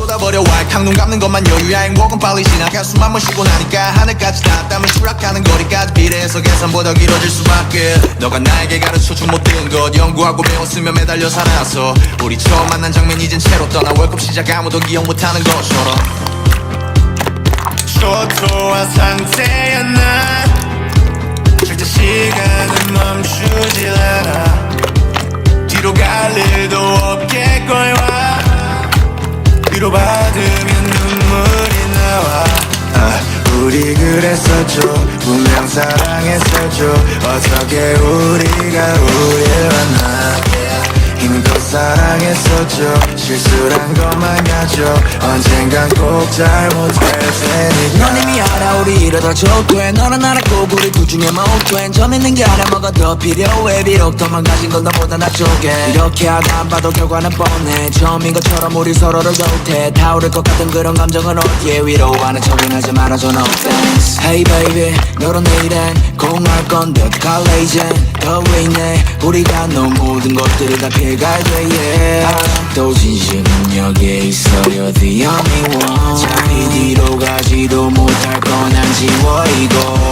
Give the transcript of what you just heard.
쏟아버려 왈캉 눈 감는 것만 여유야. 행복은 빨리 지나가 숨 한번 쉬고 나니까 하늘까지 다 땀을 추락하는 거리까지 비례해서 계산보다 길어질 수밖에. 너가 나에게 가르쳐준 모든 것 연구하고 배웠으며 매달려 살아서 우리 처음 만난 장면 이젠 채로 떠나 월급 시작 아무도 기억 못하는 것처럼. 초토화 상태야 난 위로받으면 눈물이 나와. 아, 우리 그랬었죠. 분명 사랑했었죠 어떻게 우리가 우릴 만나 힘껏 사랑했었죠 실수란 것만 같죠 언젠간 꼭 잘못될 테니까. 넌 이미 알아 이러다 좋돼 너는 알았고 우리 둘 중에 못돼 점 있는 게 하나 뭐가 더 필요해. 비록 더만 가진 건 너보다 낫죠게. 이렇게 하다 안 봐도 결과는 뻔해. 처음인 것처럼 우리 서로를 좋대. 타오를 것 같은 그런 감정은 어디에? 위로하는 척은 하지 말아줘 no thanks Hey baby 너로 내일엔 공할 건데 어떡할래 이젠? 더왜 있네. 우리가 너 모든 것들을 다 피해갈 돼 yeah. 또 진심은 여기에 있어. You're the only one voy, go.